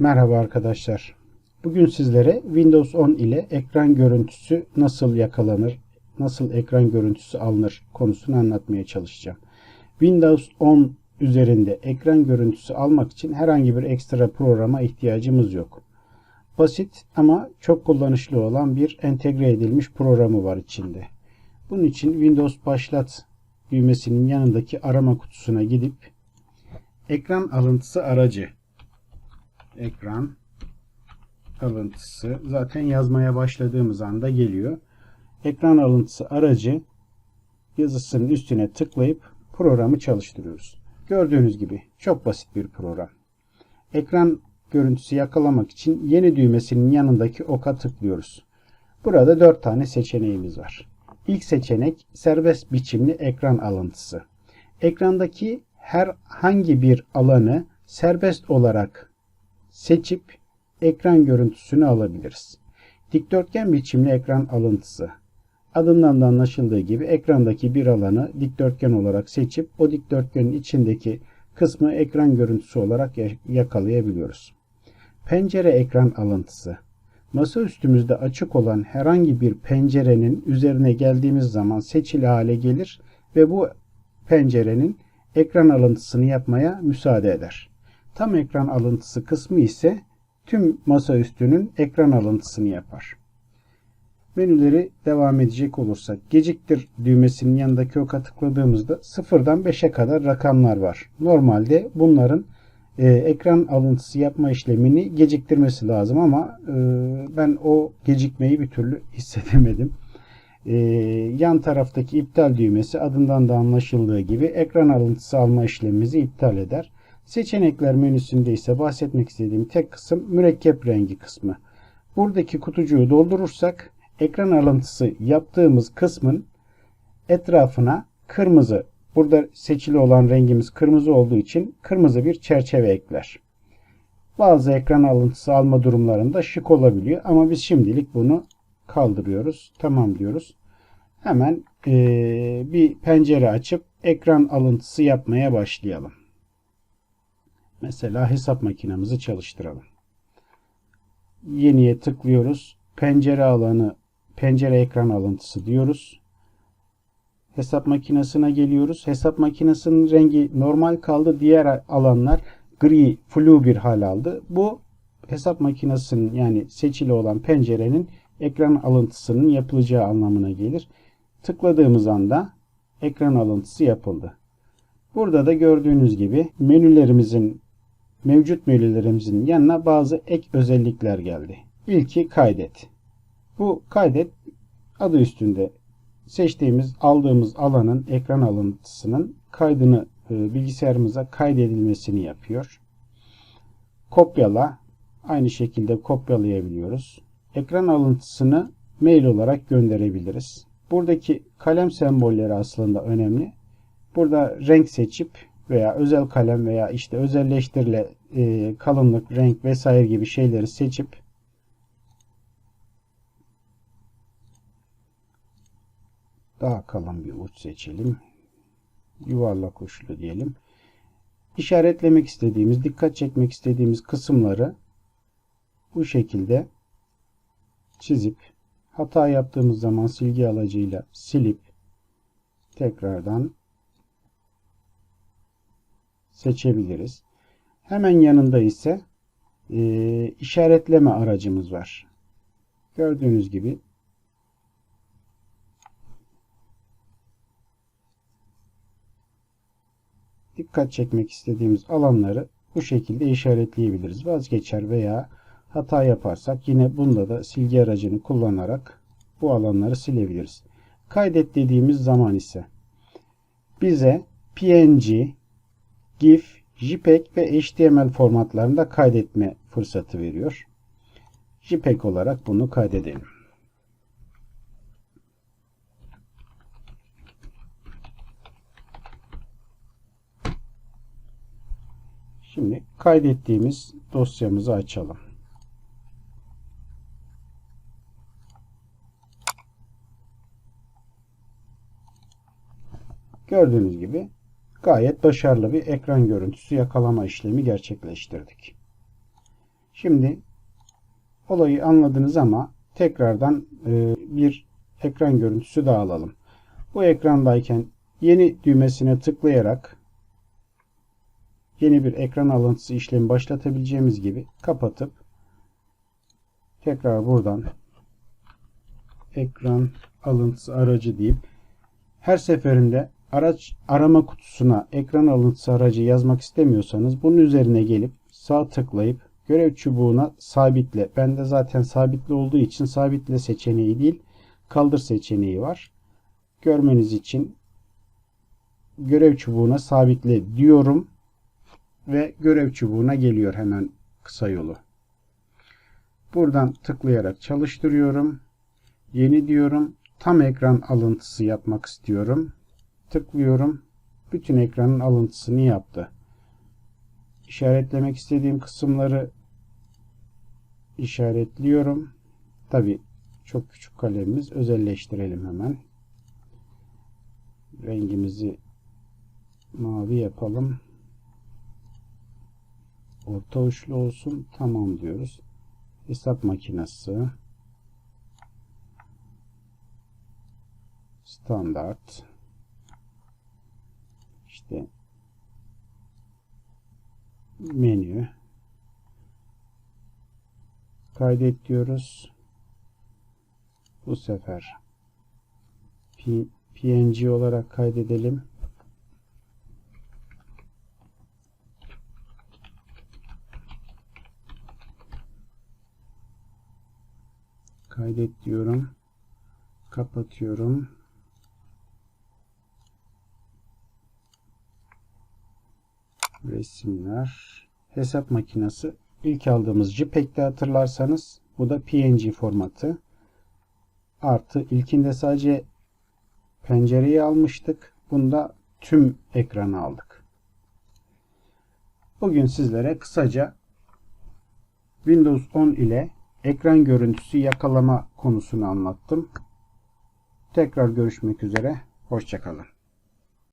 Merhaba arkadaşlar. Bugün sizlere Windows 10 ile ekran görüntüsü nasıl yakalanır, nasıl ekran görüntüsü alınır konusunu anlatmaya çalışacağım. Windows 10 üzerinde ekran görüntüsü almak için herhangi bir ekstra programa ihtiyacımız yok. Basit ama çok kullanışlı olan bir entegre edilmiş programı var içinde. Bunun için Windows başlat düğmesinin yanındaki arama kutusuna gidip ekran alıntısı aracı ekran alıntısı zaten yazmaya başladığımız anda geliyor. Ekran alıntısı aracı yazısının üstüne tıklayıp programı çalıştırıyoruz. Gördüğünüz gibi çok basit bir program. Ekran görüntüsü yakalamak için yeni düğmesinin yanındaki oka tıklıyoruz. Burada 4 tane seçeneğimiz var. İlk seçenek serbest biçimli ekran alıntısı. Ekrandaki herhangi bir alanı serbest olarak seçip ekran görüntüsünü alabiliriz. Dikdörtgen biçimli ekran alıntısı. Adından da anlaşıldığı gibi ekrandaki bir alanı dikdörtgen olarak seçip o dikdörtgenin içindeki kısmı ekran görüntüsü olarak yakalayabiliyoruz. Pencere ekran alıntısı. Masa üstümüzde açık olan herhangi bir pencerenin üzerine geldiğimiz zaman seçili hale gelir ve bu pencerenin ekran alıntısını yapmaya müsaade eder. Tam ekran alıntısı kısmı ise tüm masaüstünün ekran alıntısını yapar. Menüleri devam edecek olursak geciktir düğmesinin yanındaki oka tıkladığımızda sıfırdan 5'e kadar rakamlar var. Normalde bunların e, ekran alıntısı yapma işlemini geciktirmesi lazım ama e, ben o gecikmeyi bir türlü hissedemedim. E, yan taraftaki iptal düğmesi adından da anlaşıldığı gibi ekran alıntısı alma işlemimizi iptal eder. Seçenekler menüsünde ise bahsetmek istediğim tek kısım mürekkep rengi kısmı. Buradaki kutucuğu doldurursak ekran alıntısı yaptığımız kısmın etrafına kırmızı burada seçili olan rengimiz kırmızı olduğu için kırmızı bir çerçeve ekler. Bazı ekran alıntısı alma durumlarında şık olabiliyor ama biz şimdilik bunu kaldırıyoruz. Tamam diyoruz. Hemen ee, bir pencere açıp ekran alıntısı yapmaya başlayalım. Mesela hesap makinemizi çalıştıralım. Yeniye tıklıyoruz. Pencere alanı, pencere ekran alıntısı diyoruz. Hesap makinesine geliyoruz. Hesap makinesinin rengi normal kaldı. Diğer alanlar gri, flu bir hal aldı. Bu hesap makinesinin yani seçili olan pencerenin ekran alıntısının yapılacağı anlamına gelir. Tıkladığımız anda ekran alıntısı yapıldı. Burada da gördüğünüz gibi menülerimizin mevcut menülerimizin yanına bazı ek özellikler geldi. İlki kaydet. Bu kaydet adı üstünde seçtiğimiz aldığımız alanın ekran alıntısının kaydını e, bilgisayarımıza kaydedilmesini yapıyor. Kopyala aynı şekilde kopyalayabiliyoruz. Ekran alıntısını mail olarak gönderebiliriz. Buradaki kalem sembolleri aslında önemli. Burada renk seçip veya özel kalem veya işte özelleştirile e, kalınlık, renk vesaire gibi şeyleri seçip daha kalın bir uç seçelim. Yuvarlak uçlu diyelim. İşaretlemek istediğimiz, dikkat çekmek istediğimiz kısımları bu şekilde çizip hata yaptığımız zaman silgi alacıyla silip tekrardan seçebiliriz. Hemen yanında ise e, işaretleme aracımız var. Gördüğünüz gibi dikkat çekmek istediğimiz alanları bu şekilde işaretleyebiliriz. Vazgeçer veya hata yaparsak yine bunda da silgi aracını kullanarak bu alanları silebiliriz. Kaydet dediğimiz zaman ise bize PNG, GIF, JPEG ve HTML formatlarında kaydetme fırsatı veriyor. JPEG olarak bunu kaydedelim. Şimdi kaydettiğimiz dosyamızı açalım. Gördüğünüz gibi gayet başarılı bir ekran görüntüsü yakalama işlemi gerçekleştirdik. Şimdi olayı anladınız ama tekrardan e, bir ekran görüntüsü daha alalım. Bu ekrandayken yeni düğmesine tıklayarak yeni bir ekran alıntısı işlemi başlatabileceğimiz gibi kapatıp tekrar buradan ekran alıntısı aracı deyip her seferinde araç arama kutusuna ekran alıntısı aracı yazmak istemiyorsanız bunun üzerine gelip sağ tıklayıp görev çubuğuna sabitle. Bende zaten sabitli olduğu için sabitle seçeneği değil kaldır seçeneği var. Görmeniz için görev çubuğuna sabitle diyorum ve görev çubuğuna geliyor hemen kısa yolu. Buradan tıklayarak çalıştırıyorum. Yeni diyorum. Tam ekran alıntısı yapmak istiyorum. Tıklıyorum. Bütün ekranın alıntısını yaptı. İşaretlemek istediğim kısımları işaretliyorum. Tabi çok küçük kalemimiz. Özelleştirelim hemen. Rengimizi mavi yapalım. Orta uçlu olsun. Tamam diyoruz. Hesap makinesi. Standart. İşte menü. Kaydet diyoruz. Bu sefer PNG olarak kaydedelim. Kaydet diyorum. Kapatıyorum. Resimler. Hesap makinesi. İlk aldığımız JPEG'de hatırlarsanız bu da PNG formatı. Artı ilkinde sadece pencereyi almıştık. Bunda tüm ekranı aldık. Bugün sizlere kısaca Windows 10 ile ekran görüntüsü yakalama konusunu anlattım. Tekrar görüşmek üzere. Hoşçakalın.